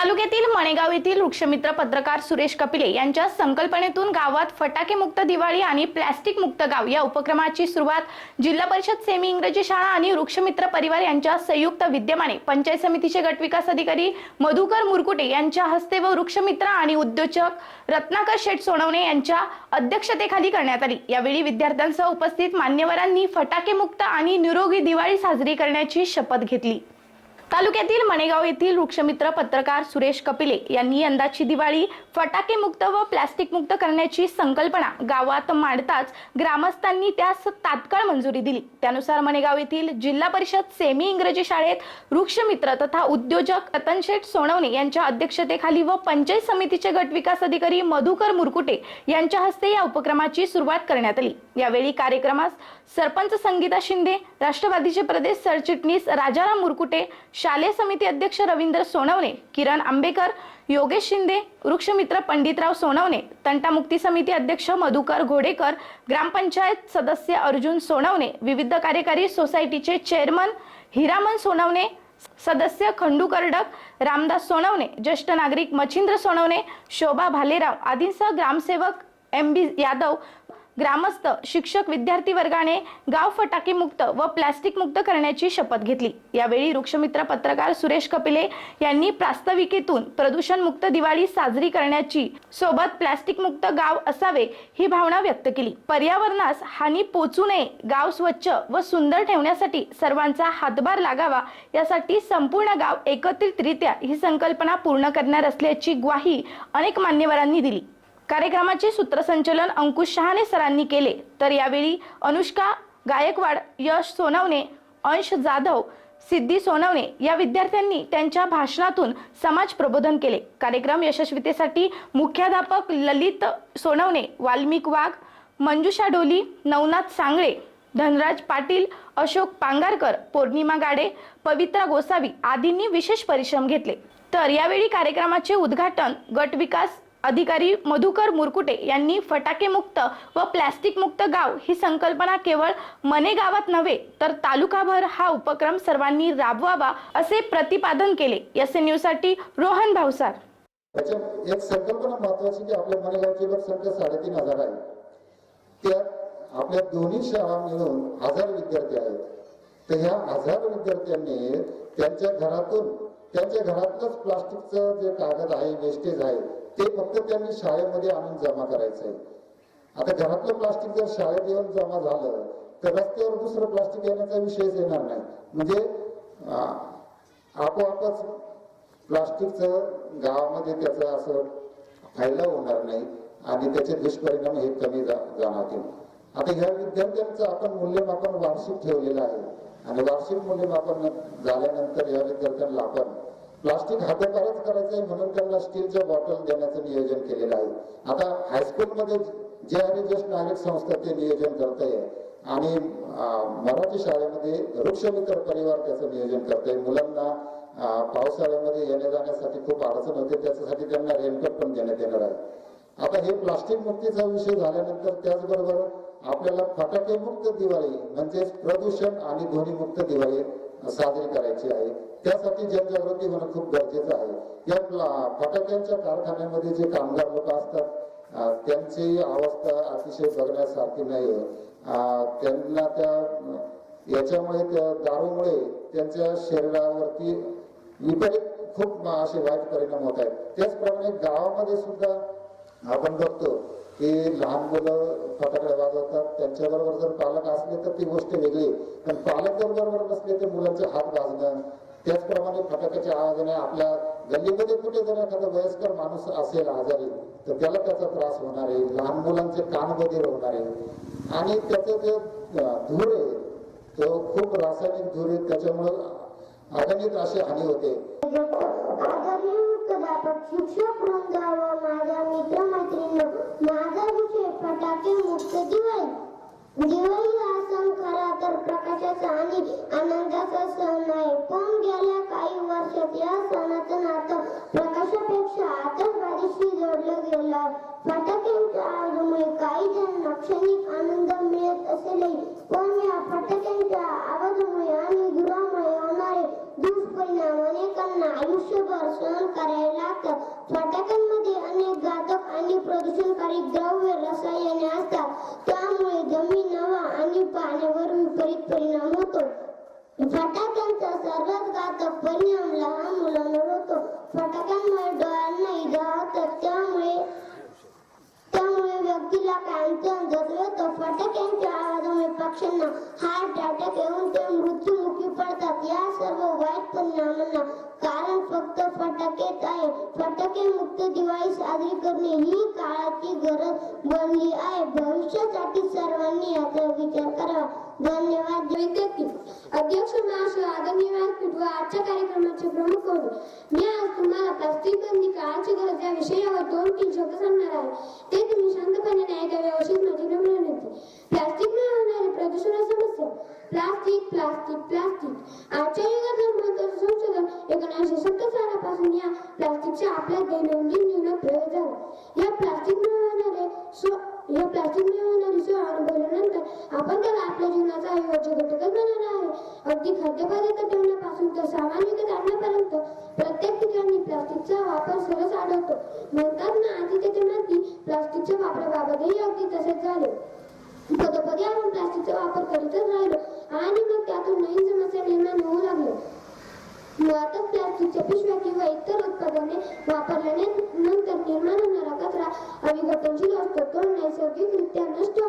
तालुक्यातील मणेगाव येथील वृक्षमित्र पत्रकार सुरेश कपिले यांच्या संकल्पनेतून गावात फटाके मुक्त दिवाळी आणि प्लॅस्टिक मुक्त गाव या उपक्रमाची सुरुवात जिल्हा परिषद सेमी इंग्रजी शाळा आणि वृक्षमित्र परिवार यांच्या संयुक्त विद्यमाने पंचायत समितीचे गटविकास अधिकारी मधुकर मुरकुटे यांच्या हस्ते व वृक्षमित्र आणि उद्योजक रत्नाकर शेठ सोनवणे यांच्या अध्यक्षतेखाली करण्यात आली. यावेळी विद्यार्थ्यांसह उपस्थित मान्यवरांनी फटाके मुक्त आणि निरोगी दिवाळी साजरी करण्याची शपथ घेतली. तालुक्यातील मणेगाव येथील वृक्षमित्र पत्रकार सुरेश कपिले यांनी यंदाची दिवाळी फटाके मुक्त व प्लास्टिक मुक्त करण्याची संकल्पना गावात मांडताच ग्रामस्थांनी त्यास तात्काळ मंजुरी दिली. त्यानुसार मणेगाव येथील जिल्हा परिषद सेमी इंग्रजी शाळेत वृक्षमित्र तथा उद्योजक रतनशेठ सोनवणे यांच्या अध्यक्षतेखाली व पंचायत समितीचे गट विकास अधिकारी मधुकर मुरकुटे यांच्या हस्ते या उपक्रमाची सुरुवात करण्यात आली. यावेळी कार्यक्रमास सरपंच संगीता शिंदे राष्ट्रवादीचे प्रदेश सरचिटणीस राजाराम मुरकुटे शालेय समिती अध्यक्ष रवींद्र सोनवणे किरण आंबेकर योगेश शिंदे वृक्षमित्र पंडितराव सोनवणे तंटामुक्ती समिती अध्यक्ष मधुकर घोडेकर ग्रामपंचायत सदस्य अर्जुन सोनवणे विविध कार्यकारी सोसायटीचे चेअरमन हिरामन सोनवणे सदस्य खंडू कर्डक रामदास सोनवणे ज्येष्ठ नागरिक मच्छिंद्र सोनवणे शोभा भालेराव आदींसह ग्रामसेवक एम बी यादव ग्रामस्थ शिक्षक विद्यार्थी वर्गाने गाव फटाके मुक्त व प्लॅस्टिक मुक्त करण्याची शपथ घेतली. यावेळी वृक्षमित्र पत्रकार सुरेश कपिले यांनी प्रास्ताविकेतून प्रदूषण मुक्त दिवाळी साजरी करण्याची सोबत प्लॅस्टिक मुक्त गाव असावे ही भावना व्यक्त केली. पर्यावरणास हानी पोचू नये गाव स्वच्छ व सुंदर ठेवण्यासाठी सर्वांचा हातभार लागावा यासाठी संपूर्ण गाव एकत्रितरित्या ही संकल्पना पूर्ण करणार असल्याची ग्वाही अनेक मान्यवरांनी दिली. कार्यक्रमाचे सूत्रसंचलन अंकुश शहाणे सरांनी केले. तर यावेळी अनुष्का गायकवाड यश सोनवणे अंश जाधव सिद्धी सोनवणे या विद्यार्थ्यांनी त्यांच्या भाषणातून समाज प्रबोधन केले. कार्यक्रम यशस्वीतेसाठी मुख्याध्यापक ललित सोनवणे वाल्मिक वाघ मंजुषा डोली नवनाथ सांगळे धनराज पाटील अशोक पांगारकर पौर्णिमा गाडे पवित्रा गोसावी आदींनी विशेष परिश्रम घेतले. तर यावेळी कार्यक्रमाचे उद्घाटन गट विकास अधिकारी मधुकर मुरकुटे यांनी फटाकेमुक्त व प्लॅस्टिकमुक्त गाव ही संकल्पना केवळ मने गावात नव्हे तर तालुकाभर हा उपक्रम सर्वांनी राबवावा असे प्रतिपादन केले. एस एनसाठी रोहन भावसार एक संकल्पना महत्वाची की आपल्या मनेगावची लोकसंख्या साडेतीन हजार आहे. त्यात आपल्या दोन्ही शाळा मिळून हजार विद्यार्थी आहेत. तर ह्या हजार विद्यार्थ्यांनी त्यांच्या घरातून त्यांच्या घरातलंच प्लास्टिकचं जे कागद आहे वेस्टेज आहे ते फक्त त्यांनी शाळेमध्ये आणून जमा करायचं आहे आता घरातलं प्लास्टिक जर शाळेत येऊन जमा झालं तर रस्त्यावर दुसरं प्लास्टिक येण्याचा विषयच येणार नाही. म्हणजे आपोआपच प्लास्टिकचं गावामध्ये त्याचं असं फायदा होणार नाही आणि त्याचे दुष्परिणाम हे कमी जा- जाणवतील. आता ह्या विद्यार्थ्यांचं आपण मूल्यमापन वार्षिक ठेवलेलं आहे. आणि वार्षिक मूल्यमापन झाल्यानंतर या विद्यार्थ्यांना आपण प्लास्टिक हातापारच करायचं आहे म्हणून त्यांना स्टीलच्या बॉटल देण्याचं नियोजन केलेलं आहे. आता हायस्कूलमध्ये जे आणि ज्येष्ठ नागरिक संस्था ते नियोजन करत आहे आणि मराठी शाळेमध्ये वृक्षमित्र परिवार त्याचं नियोजन करत आहे मुलांना पावसाळ्यामध्ये येण्या जाण्यासाठी खूप अडचण होते त्याच्यासाठी त्यांना रेनकोट पण देण्यात येणार आहे. आता हे प्लास्टिक मुक्तीचा विषय झाल्यानंतर त्याचबरोबर आपल्याला फटाके मुक्त दिवाळी म्हणजेच प्रदूषण आणि ध्वनीमुक्त दिवाळी साजरी करायची आहे. त्यासाठी जनजागृती होणं खूप गरजेचं आहे. या फटाक्यांच्या कारखान्यामध्ये जे कामगार लोक असतात त्यांची अवस्था अतिशय बघण्यासारखी नाही आहे त्यांना त्या याच्यामुळे त्या दारूमुळे त्यांच्या शरीरावरती विपरीत खूप असे वाईट परिणाम होत आहेत. त्याचप्रमाणे गावामध्ये सुद्धा आपण बघतो की लहान मुलं फटाकडे वाजवतात त्यांच्याबरोबर जर पालक असले तर ती गोष्ट वेगळी. पण पालक जर बरोबर नसले तर मुलांचे हात वाजणं त्याचप्रमाणे फटाक्याच्या आवाजाने आपल्या गल्लीमध्ये कुठे जर एखादा वयस्कर माणूस असेल आजारी तर त्याला त्याचा त्रास होणार आहे लहान मुलांचे कान बधीर होणार आहे. आणि त्याचं जे धूर आहे तो खूप रासायनिक धूर आहे त्याच्यामुळं अगणित अशी हानी होते. शिक्षक व माझ्या मित्रमैत्रिणी माझा विषय फटाके मुक्त दिवाळी. दिवाळी हा सण खरा तर प्रकाशाचा आणि आनंदाचा सण आहे पण गेल्या काही वर्षात या सणाचं नातं प्रकाशापेक्षा आतषबाजीशी जोडलं गेलं. फटाक्यांच्या आवाजामुळे काही जण क्षणिक आनंद मिळत असेलही पण या फटाक्यांच्या आवाजामुळे आणि धुरामुळे होणारे लोकांना आयुष्यभर सहन करायला लागतं. फटाक्यांमध्ये अनेक घातक आणि प्रदूषणकारी द्रव्य रसायने असतात. त्यामुळे जमीन हवा आणि पाण्यावर विपरीत परिणाम होतो. फटाक्यांचा सर्वात घातक परिणाम लहान मुलांवर होतो. फटाक्यांमुळे डोळ्यांना इजा होतात त्यामुळे त्यामुळे व्यक्तीला कायमचा जखम होतो फटाक्यांच्या पक्ष्यांना हार्ट अटॅक येऊन ते मृत्यूमुखी पडतात. या सर्व वाईट परिणामांना कारण फक्त फटाकेच आहे. फटाके मुक्त दिवाळी साजरी करणे ही काळाची गरज बनली आहे. भविष्यासाठी सर्वांनी याचा विचार करावा. धन्यवाद. विद्यार्थी अध्यक्ष महाशय आदरणीय व्यासपीठ व आजच्या कार्यक्रमाचे प्रमुख होते. मी आज तुम्हाला प्लास्टिक बंदी काळाची गरज या विषयावर दोन तीन शब्द सांगणार आहे. ते तुम्ही शांतपणे ऐकावे अशीच माझी नम्र विनंती प्लास्टिकमुळे होणारे प्रदूषणा समस्या. Plastic plastic plastic. आजच्या युगात महत्वाचं संशोधन एकोणीसशे सत्तर सालापासून या प्लास्टिकच्या आपल्या दैनंदिन जीवनात प्रयोग झाला. या प्लास्टिक मिळवणारे स्व या प्लास्टिक मिळवणारी स्व अनुभवल्यानंतर आपण त्याला आपल्या जीवनाचा अविभाज्य घटकच बनवला आहे. अगदी खाद्यपदार्थ ठेवण्यापासून तर सामान विकत आणण्यापर्यंत प्रत्येक ठिकाणी प्लास्टिकचा वापर सरस आढळतो. म्हणतात ना आधी त्याच्या माती प्लास्टिकच्या वापराबाबतही अगदी तसेच झाले. पदोपदी आपण प्लास्टिकचा वापर करीतच राहिलो. आणि मग त्यातून नवीन समस्या निर्माण होऊ लागल्या मुळातच प्लास्टिकच्या पिशव्या किंवा इतर उत्पादने वापरल्याने नंतर निर्माण होणारा कचरा अविघटनशील असतो. तो नैसर्गिकरित्या नष्ट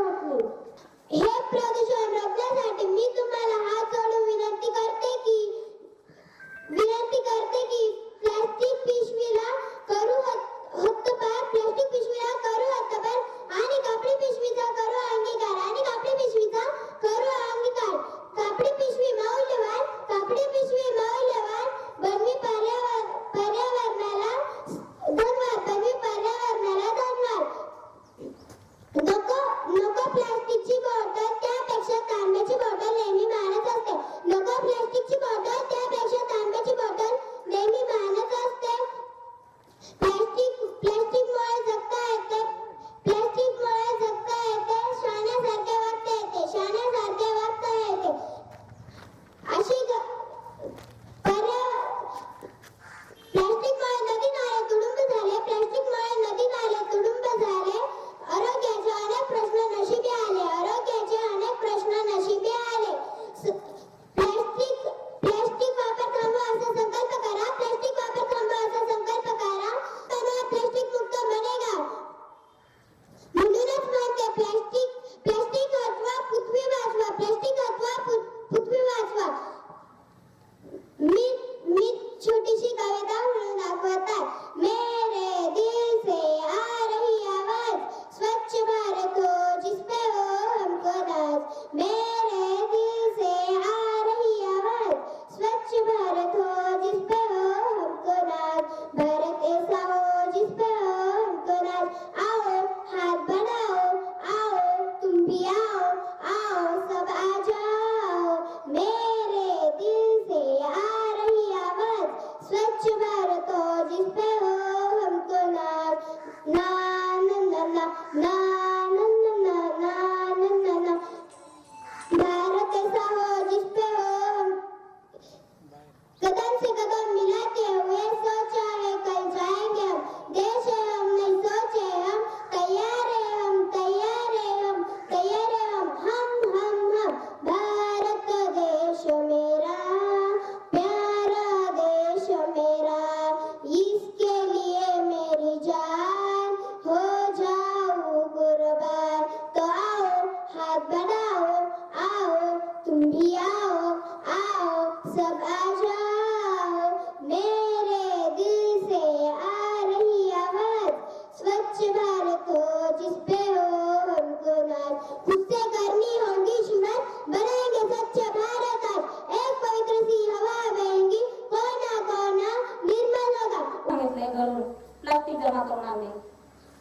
नाज करनी होगी शुरुआत बनाएंगे स्वच्छ भारत आज। एक पवित्र सी हवा बहेगी कोना कोना निर्मल होगा। सांगितलंय घरून प्लास्टिक जमा करणार नाही.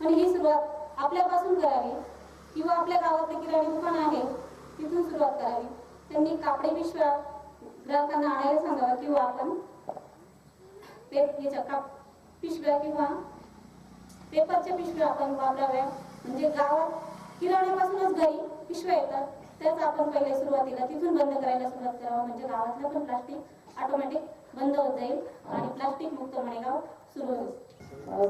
आणि ही सुरुवात आपल्यापासून करावी. किंवा आपल्या गावातले किराणी दुकान आहे तिथून सुरुवात करावी. त्यांनी कापडे पिशव्या ग्राहकांना आणायला सांगावं किंवा आपण पेपरच्या काप पिशव्या किंवा पेपरच्या पिशव्या आपण वापराव्या. म्हणजे गावात किराण्यापासूनच घरी पिशव्या येतात. त्याच आपण पहिले सुरुवातीला तिथून बंद करायला सुरुवात करावं. म्हणजे गावातलं पण प्लास्टिक ऑटोमॅटिक बंद होत जाईल आणि प्लास्टिक मुक्त मणेगाव सुरू होईल.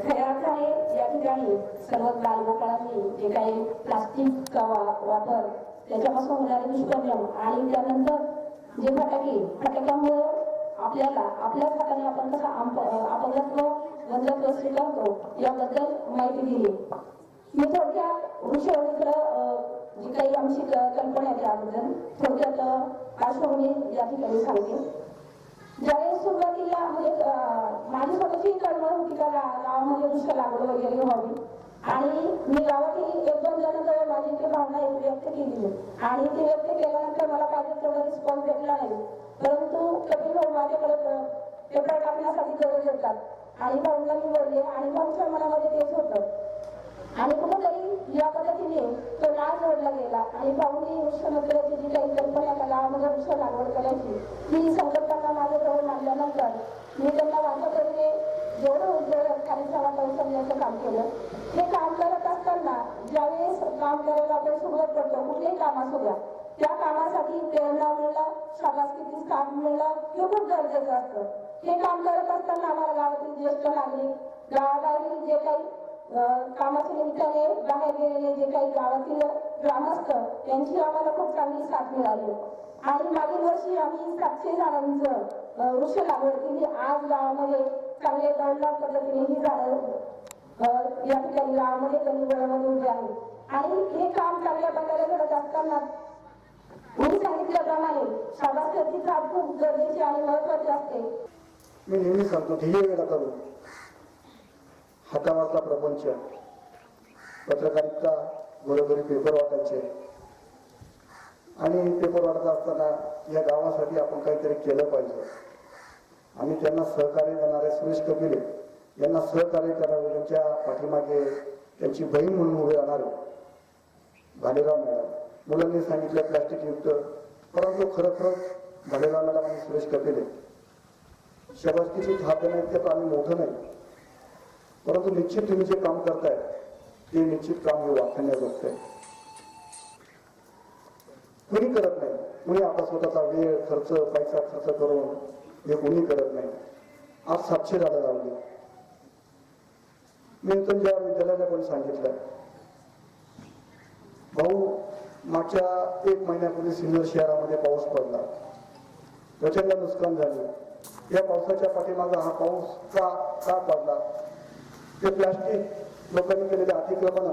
खऱ्या अर्थाने या ठिकाणी सर्व बालगोपाळांनी जे काही प्लास्टिकचा वापर त्याच्यापासून होणारे दुष्परिणाम आणि त्यानंतर जे फटाके फटाक्यामुळे आपल्याला आपल्याच हाताने आपण कसं आंप- अपंगत्व वंध्यत्व स्वीकारतो याबद्दल माहिती दिली. मी थोडक्यात वृक्षवडीकडं जी काही आमची कल्पना आहे त्याबद्दल थोडक्यात पार्श्वभूमी या ठिकाणी सांगते. ज्यावेळेस सुरुवातीला म्हणजे माझी स्वतःची कळमळ होती का गावामध्ये वृक्ष लागवड वगैरे व्हावी. आणि मी गावातील एक दोन जण माझी ती भावना एक व्यक्त केली. आणि ती व्यक्त केल्यानंतर मला पाहिजे तेवढा रिस्पॉन्स भेटला नाही. परंतु कपिल भाऊ माझ्याकडे पेपर टाकण्यासाठी गरज येतात आणि भाऊला मी बोलले आणि भाऊच्या मनामध्ये तेच होतं. आणि कुठेतरी या पद्धतीने तो नाच जोडला गेला. आणि पाहुणे वृक्षमित्राची जी काही कल्पना त्या गावामध्ये म्हणजे वृक्ष लागवड करायची ही संकल्पना माझ्याजवळ मांडल्यानंतर मी त्यांना माझ्याकडे जेवढं उद्योग कार्यक्रमात समजण्याचं काम केलं. हे काम करत असताना ज्यावेळेस काम करायला आपण सुरुवात करतो कुठल्याही काम असू द्या त्या कामासाठी प्रेरणा मिळणं शाबासकीची स्थान मिळणं हे खूप गरजेचं असतं. हे काम करत असताना आम्हाला गावातील ज्येष्ठ नागरिक गावाबाहेरील जे काही कामाच्या निमित्ताने बाहेर गेलेले जे काही गावातील ग्रामस्थ त्यांची आम्हाला खूप चांगली साथ मिळाली. आणि मागील वर्षी आम्ही सातशे झाडांचं वृक्ष लागवड केली. आज गावामध्ये चांगले दौडणार पद्धतीने ही झाडं या ठिकाणी गावामध्ये कमी वेळामध्ये उभे आहे आणि हे काम चांगल्या प्रकारे घडत असताना मी सांगितल्याप्रमाणे शाबासकीचा खूप गरजेची आणि महत्वाची असते. मी नेहमी सांगतो ध्येय वेळा करू हातावरचा प्रपंच पत्रकारिता घरोघरी पेपर वाटायचे आणि पेपर वाटत असताना या गावासाठी आपण काहीतरी केलं पाहिजे. आम्ही त्यांना सहकार्य देणारे सुरेश कपिले यांना सहकार्य करावे त्यांच्या पाठीमागे त्यांची बहीण म्हणून उभे राहणारे भालेराव मॅडम. मुलांनी सांगितलं प्लॅस्टिक युक्त. परंतु खरोखरच भालेराव मॅडम आणि सुरेश कपिले शबासकीची थाप देणं इतकं आम्ही मोठं नाही. परंतु निश्चित तुम्ही जे काम करताय ते निश्चित काम हे वाखाणण्याजोगतं आहे कुणी करत नाही. कुणी आपला स्वतःचा वेळ खर्च पैसा खर्च करून हे कुणी करत नाही. आज सातशे झाडं लावली. मी ज्या विद्यालयाला पण सांगितलं भाऊ मागच्या एक महिन्यापूर्वी सिन्नर शहरामध्ये पाऊस पडला. प्रचंड नुकसान झाले. या पावसाच्या पाठीमागा हा पाऊस का का पडला? ते प्लास्टिक लोकांनी केलेले अतिक्रमण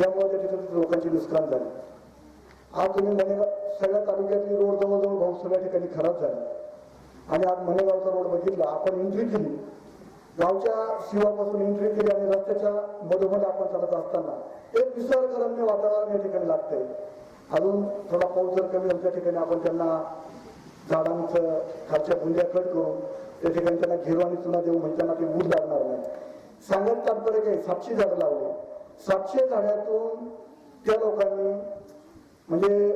यामुळे त्या ठिकाणी लोकांचे नुकसान झाले. आज तुम्ही मनेगाव सगळ्या तालुक्यातली रोड जवळजवळ भाऊ सगळ्या ठिकाणी खराब झाली. आणि आज मनेगावचा रोड बघितला आपण एंट्री केली. गावच्या शिवापासून एंट्री केली आणि रस्त्याच्या मधोमध आपण चालत असताना एक निसर्गरम्य वातावरण या ठिकाणी लागतंय. अजून थोडा पाऊस जर कमी झाला त्या ठिकाणी आपण त्यांना झाडांचं खालच्या बुंद्या कट करून त्या ठिकाणी त्यांना घेरू आणि चुना देऊ म्हणजे त्यांना ते ऊर लागणार नाही. सांगत तात्पर्य काय सातशे झाडं लावले. सातशे झाडातून त्या लोकांनी म्हणजे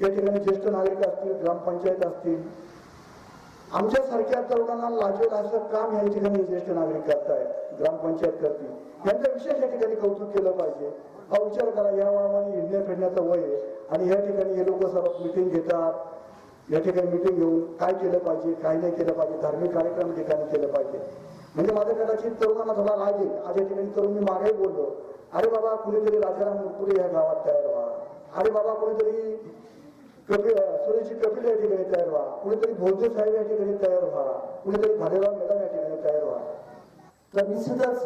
या ठिकाणी ज्येष्ठ नागरिक असतील ग्रामपंचायत असतील आमच्यासारख्या तरुणांना लाजेल असं काम या ठिकाणी ज्येष्ठ नागरिक करतायत ग्रामपंचायत करतील. यांचं विशेष या ठिकाणी कौतुक केलं पाहिजे. हा विचार करा या वयामध्ये हिंडण्या फिरण्याचं वय आहे आणि या ठिकाणी हे लोक सर्व मिटिंग घेतात. या ठिकाणी मिटिंग घेऊन काय केलं पाहिजे काय नाही केलं पाहिजे धार्मिक कार्यक्रम ठिकाणी केलं पाहिजे. म्हणजे माझ्या कदाचित तरुणांना थोडा राग येईल. आज या ठिकाणी तरुण मी मागे बोललो. अरे बाबा कुणीतरी राजाराम मुरकुरे या गावात तयार व्हा. अरे बाबा कुणीतरी कपिल सुरेशजी कपिल या ठिकाणी तयार व्हा. कुणीतरी भोजने साहेब या ठिकाणी तयार व्हा. कुणीतरी भालेराव मॅडम या ठिकाणी तयार व्हा. तर निश्चितच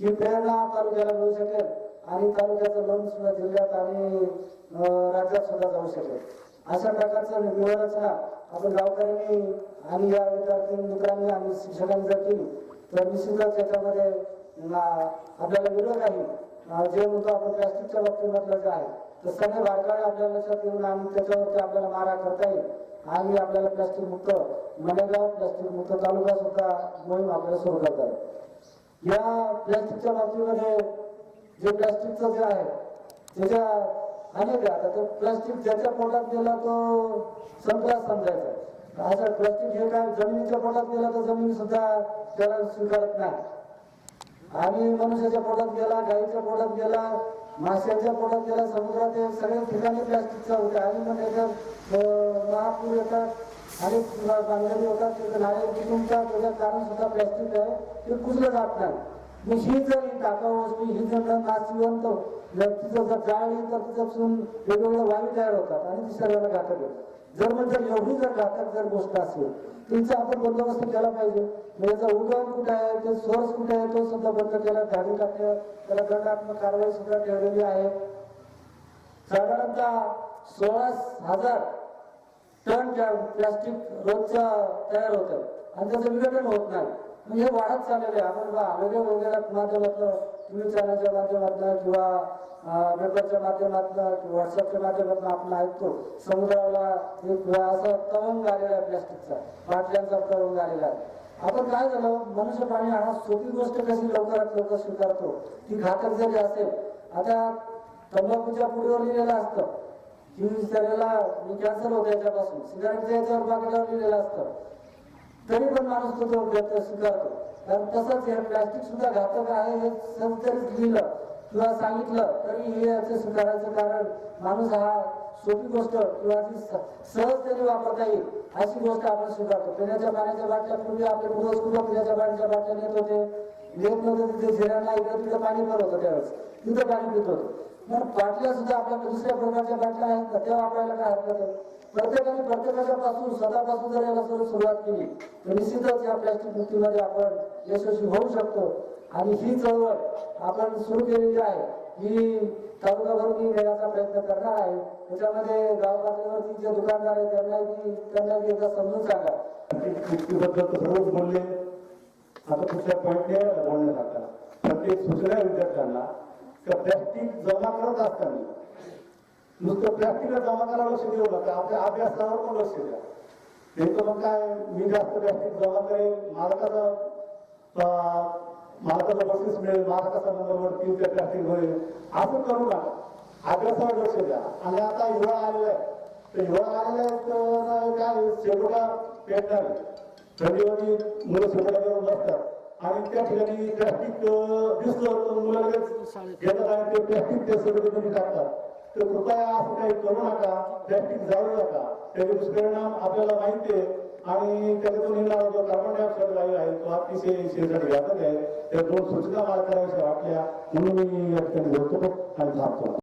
ही प्रेरणा तालुक्याला मिळू शकेल आणि तालुक्याचं मन सुद्धा जिल्ह्यात आणि राज्यात सुद्धा जाऊ शकेल. अशा प्रकारचा व्यवहाराचा आपण गावकऱ्यांनी आणि या विद्यार्थी मित्रांनी आणि शिक्षकांनी जर केली तर निश्चितच याच्यामध्ये आपल्याला विरोध आहे. जे म्हणतो आपण प्लास्टिकच्या बाबतीमधलं जे आहे तर सगळे बारकावे आपल्याला लक्षात येऊन आणि त्याच्यावरती आपल्याला मारा करता येईल. आणि आपल्याला प्लास्टिक मुक्त मनेगाव प्लास्टिक मुक्त तालुका सुद्धा मोहीम आपल्याला सुरू करता येईल या प्लास्टिकच्या बाबतीमध्ये जे प्लास्टिकचं जे आहे त्याच्या अनेक आता तर प्लास्टिक ज्याच्या पोटात गेला तो संपला समजायचा. असं प्लास्टिक हे काय जमिनीच्या पोटात गेला तर जमीन सुद्धा त्याला स्वीकारत नाही. आणि मनुष्याच्या पोटात गेला गाईच्या पोटात गेला माशाच्या पोटात गेला समुद्रात सगळ्या ठिकाणी प्लास्टिकचा होतं. आणि मग त्याच्यात महापूर येतात आणि बांधणी होतात तिथे नाळे तुमच्या त्याच्या कारण सुद्धा प्लास्टिक आहे. ते कुजलं जात नाही. मग ही जर ही टाकाऊ वस्तू ही जर नाशिवंत जर तिचं जर जाळली तर तिच्यापासून वेगवेगळ्या वायू तयार होतात आणि ती सर्वांना घातक आहे जर म्हणजे एवढी जर घातक जर गोष्ट असेल तिचा आपण बंदोबस्त केला पाहिजे. म्हणजे याचा उगम कुठे आहे ते सोर्स कुठे आहे तो सुद्धा बंद केला धाडी टाकल्या त्याला दंडात्मक कारवाई सुद्धा ठेवलेली आहे. साधारणतः सोळा हजार टन प्लास्टिक रोजच्या तयार होतं. आणि त्याचं विघटन होत नाही. म्हणजे हे वाढत चाललेलं आहे. आपण बा वेगळ्या वेगळ्या न्यूज चॅनलच्या माध्यमातून किंवा पेपरच्या माध्यमातून किंवा व्हॉट्सअपच्या माध्यमातून आपण ऐकतो. समुद्राला एक असा तवंग आलेला आहे प्लास्टिकचा. बाटल्यांचा तवंग आलेला आहे. आपण काय झालं? मनुष्य प्राणी हा सोपी गोष्ट कशी लवकरात लवकर स्वीकारतो? ती घातक जरी असेल आता तंबाखूच्या पुढीवर लिहिलेलं असतं की त्याला कॅन्सर होतं याच्यापासून. सिगारेटच्या याच्यावर पाकिटावर लिहिलेलं असतं. तरी पण माणूस तो तो स्वीकारतो. कारण तसंच हे प्लॅस्टिक सुद्धा घातक आहे हे सहज लिहिलं किंवा सांगितलं तरी हे याचं स्वीकारायचं कारण माणूस हा सोपी गोष्ट किंवा ती सहजतेने वापरता येईल अशी गोष्ट आपण स्वीकारतो. पिण्याच्या पाण्याच्या बाटल्या पूर्वी आपले पूर्वज कुठं पिण्याच्या पाण्याच्या बाटल्या नेत होते? नेत नव्हते तिथे झिऱ्यांना इकडे तिथं पाणी भरत होतं त्यावेळेस. तिथं पाणी पित होतं. मग बाटल्या सुद्धा आपल्याकडे दुसऱ्या प्रकारच्या बाटल्या आहेत ना त्या वापरायला काय हरकत आहे? प्रत्येकाने प्रत्येकाच्या पासून स्वतःपासून जर याला जर सुरुवात केली तर निश्चितच या प्लॅस्टिक मुक्तीमध्ये आपण यशस्वी होऊ शकतो. आणि ही चळवळ आपण सुरू केलेली आहे. ही तालुकाभर मी नेण्याचा प्रयत्न करणार आहे. त्याच्यामध्ये गाव पातळीवरती जे दुकानदार आहेत त्यांना त्यांना एकदा समजून सांगा. मुक्तीबद्दल तर सर्वच बोलले. आता पुढच्या पॉईंटने बोलण्यात प्रत्येक सूचना विद्यार्थ्यांना प्लॅस्टिक जमा करत असताना नुसतं प्लॅस्टिकला जमा करायला लक्ष देऊ नका आपल्या अभ्यासावर पण लक्ष द्या. तर मग काय मी जास्त प्लॅस्टिक जमा करेल मालकाचा मालकाचा बक्षीस मिळेल मालकाचा नंबर वरती त्या प्लॅस्टिक भरेल असं करू नका. अभ्यासावर लक्ष द्या. आणि आता हिवाळा आलेला आहे. तर हिवाळा आलेला आहे तर काय शेवटा पेटणार. थंडीमध्ये मुलं शेवटावर बसतात. आणि त्या ठिकाणी प्लॅस्टिक दिसलं तर मुलं लगेच घेतात आणि ते प्लॅस्टिक ते सगळं कमी टाकतात. तर कृपया असं काही करू नका प्लॅस्टिक जाळू नका. त्याचे दुष्परिणाम आपल्याला माहिती आहे आणि त्याच्यातून येणारा जो कार्बन डायऑक्साईड वायू आहे तो अतिशय शरीरासाठी घातक आहे. त्या दोन सूचना मला कराव्याच्या वाटल्या म्हणून मी या ठिकाणी बोलतो आणि थांबतो.